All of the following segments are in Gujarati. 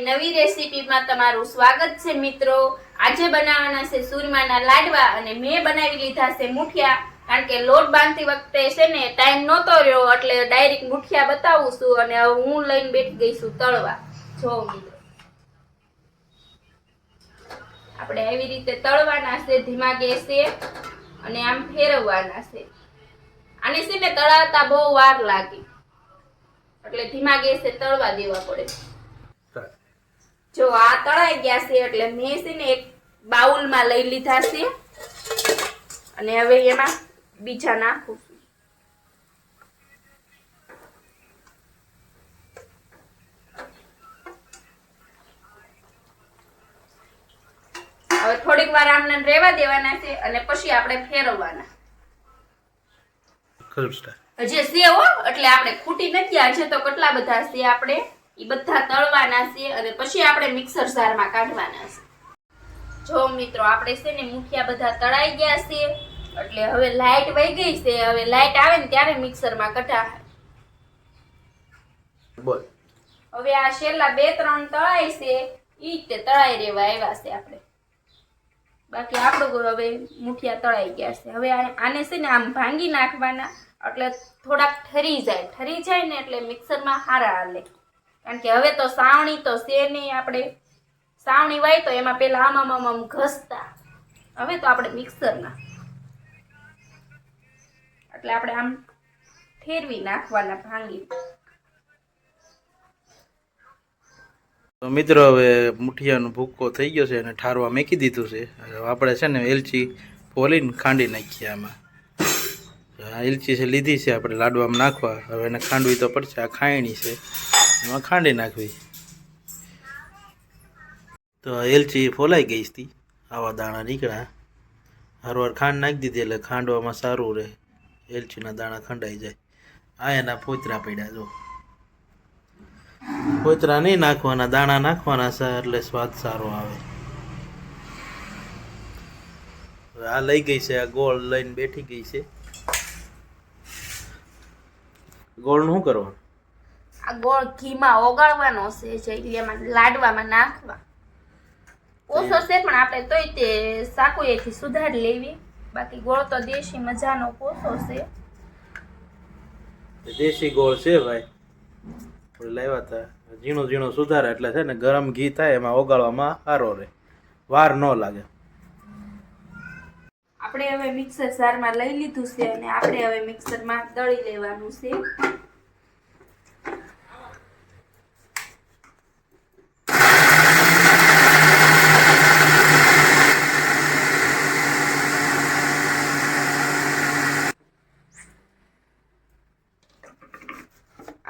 નવી રેસીપીમાં તમારું સ્વાગત છે મિત્રો. આજે બનાવવાના છે સુરમાના લાડવા અને મેં બનાવી લીધા છે મુઠિયા. કારણ કે લોટ બાંધતી વખતે છે ને ટાઈમ નહોતો રહ્યો, એટલે ડાયરેક્ટ મુઠિયા બતાવું છું અને હું લઈને બેઠી ગઈ છું તળવા. જો મિત્રો. આપણે આવી રીતે તળવાના છે, ધીમા ગેસે અને આમ ફેરવવાના છે. આને છે ને તળાવતા બહુ વાર લાગે. એટલે ધીમા ગેસે તળવા દેવા પડે. જો આ તળાઈ ગયા છે એટલે મેં છે ને એક બાઉલમાં લઈ લીધા છે. અને હવે એમાં બીજા નાખું હવે થોડીક વાર આમને રહેવા દેવાના છે અને પછી આપણે ફેરવવાના. હજી સેવો જે સેવ હો એટલે આપણે ખૂટી નથી આજે તો કેટલા બધા છે આપણે? એ બધા તળવાના છે અને પછી આપણે મિક્સર જારમાં કાઢવાના છે. જો મિત્રો આપણે છે ને મુઠિયા બધા તળાઈ ગયા છે એટલે હવે લાઈટ વહી ગઈ છે. હવે લાઈટ આવે ને ત્યારે મિક્સરમાં કઢા બોલ. હવે આ છેલ્લા બે ત્રણ તળાઈ છે એ તે તળાઈ રેવા આવ્યા છે આપણે. બાકી આપણું હવે મુઠિયા તળાઈ ગયા છે. હવે આને છે ને આમ ભાંગી નાખવાના એટલે થોડાક ઠરી જાય. ઠરી જાય ને એટલે મિક્સરમાં હારા હાલે. કારણ કે હવે તો સાવણી તો છે આપણે. સાવણી વાય તો એમાં પેલા આમ આમ આમ ઘસતા. હવે તો આપણે મિક્સરના એટલે આપણે આમ ફેરવી નાખવાના ભાંગી. તો મિત્રો હવે મુઠિયાનો ભૂક્કો થઈ ગયો છે અને ઠારવા મેકી દીધું છે. આપણે છે ને એલચી ફોલીને ખાંડી નાખીએ આમાં. એલચી છે લીધી છે આપણે લાડવામાં નાખવા. હવે એને ખાંડવી તો પડશે, આ ખાયણી છે. એમાં ખાંડી નાખવી. તો એલચી ફોલાઈ ગઈ હતી. આવા દાણા નીકળ્યા. હરવાર ખાંડ નાખી દીધી એટલે ખાંડવામાં સારું રહે. એલચીના દાણા ખંડાઈ જાય. આ એના પોતરા પડ્યા જો. પોતરા નહીં નાખવાના, દાણા નાખવાના છે એટલે સ્વાદ સારો આવે. આ લઈ ગઈ છે, આ ગોળ લઈને બેઠી ગઈ છે. ગોળનું શું કરવાનું? આ ગોળ ઘીમાં ઓગાળવાનો છે જે એમાં લાડવામાં નાખવા. ઓછો છે પણ આપણે તોય તે સાકુએથી સુધારી લેવી. બાકી ગોળ તો દેશી મજાનો કોસો છે. દેશી ગોળ છે ભાઈ. લેવા લાવ્યા હતા. ઝીણો ઝીણો સુધારે એટલે છે ને ગરમ ઘી થાય એમાં ઓગાળવામાં સારો રહે. વાર ન લાગે. આપણે હવે મિક્સર સારમાં લઈ લીધું છે અને આપણે હવે મિક્સરમાં દળી લેવાનું છે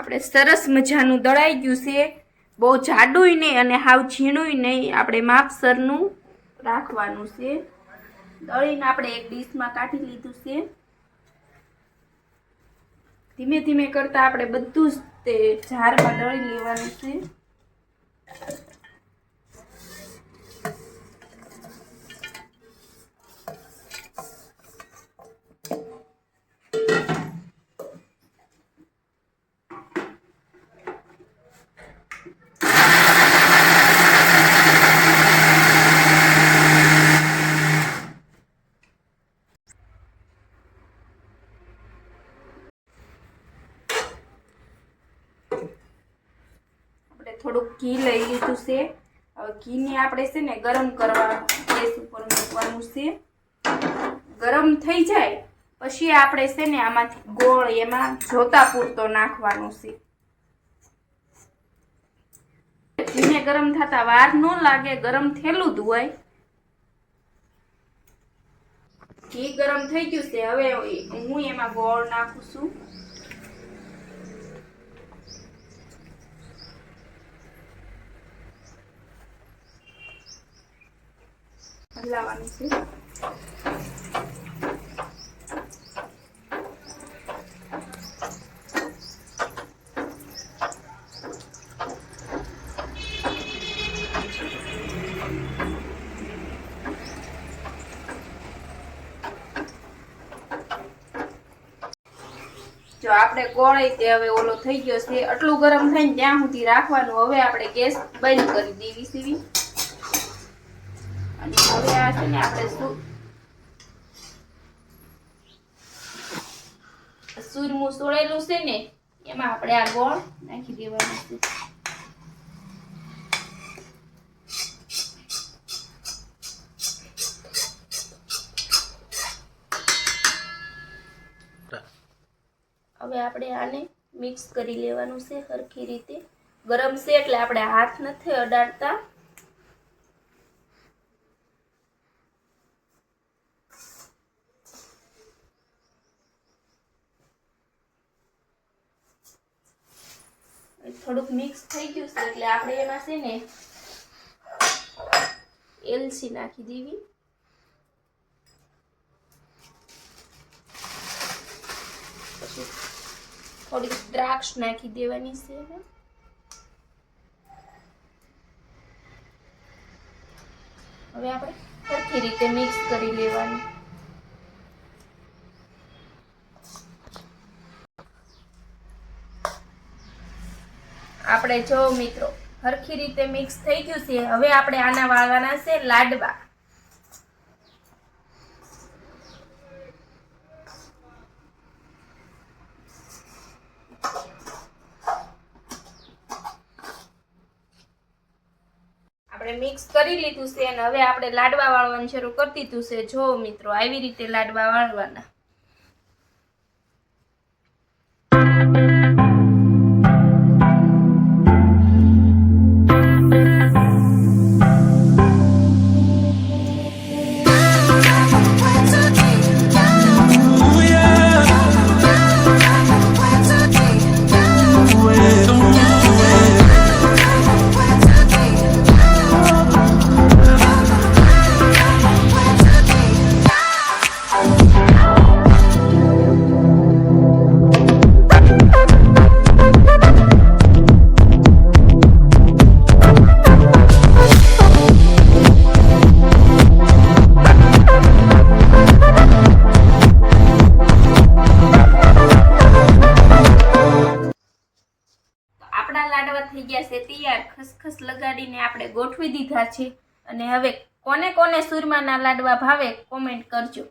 આપણે સરસ મજાનું દળાઈ ગયું છે. બહુ જાડુંય નહીં અને હાવ ઝીણુંય નહીં. આપણે માપસરનું રાખવાનું છે. દળીને આપણે એક ડીશમાં કાઢી લીધું છે. ધીમે ધીમે કરતાં આપણે બધું જ તે જારમાં દળી લેવાનું છે આપણે થોડુંક ઘી લઈ લીધું છે. ઘીને આપણે છે ને ગરમ કરવા ગેસ ઉપર મૂકવાનું છે. ગરમ થઈ જાય પછી આપણે છે ને આમાંથી ગોળ એમાં જોતા પૂરતો નાખવાનું છે. ઘીને ગરમ થતા વાર ન લાગે, ગરમ થયેલું જ હોય. ઘી ગરમ થઈ ગયું છે. હવે હું એમાં ગોળ નાખું છું. હલાવવાનું છે. જો આપણે ગોળે તે હવે ઓલો થઈ ગયો છે. એટલું ગરમ થાય ને ત્યાં સુધી રાખવાનું. હવે આપણે ગેસ બંધ કરી દેવી સીવી. હવે આ છે ને આપણે સૂરમું સોળેલું છે ને, એમાં આપણે આ ગોળ નાખી દેવાનું છે. હવે આપણે આને મિક્સ કરી લેવાનું છે સરખી રીતે. ગરમ છે એટલે આપણે હાથ નથી અડાડતા. થોડુંક મિક્સ થઈ ગયું છે એટલે આપણે એમાં છે ને એલચી નાખી દેવી પછી થોડીક દ્રાક્ષ નાખી દેવાની છે એમાં. હવે આપણે સરખી રીતે મિક્સ કરી લેવાનું આપણે જો મિત્રો, હરખી રીતે મિક્સ થઈ ગયું છે. હવે આપણે આના વાળવાના છે લાડવા. આપણે મિક્સ કરી લીધું છે અને હવે આપણે લાડવા વાળવાનું શરૂ કરી દીધું છે. જો મિત્રો, આવી રીતે લાડવા વાળવાના. ખસખસ લગાડીને આપણે ગોઠવી દીધા છે. અને હવે કોને કોને સુરમાના લાડવા ભાવે કોમેન્ટ કરજો.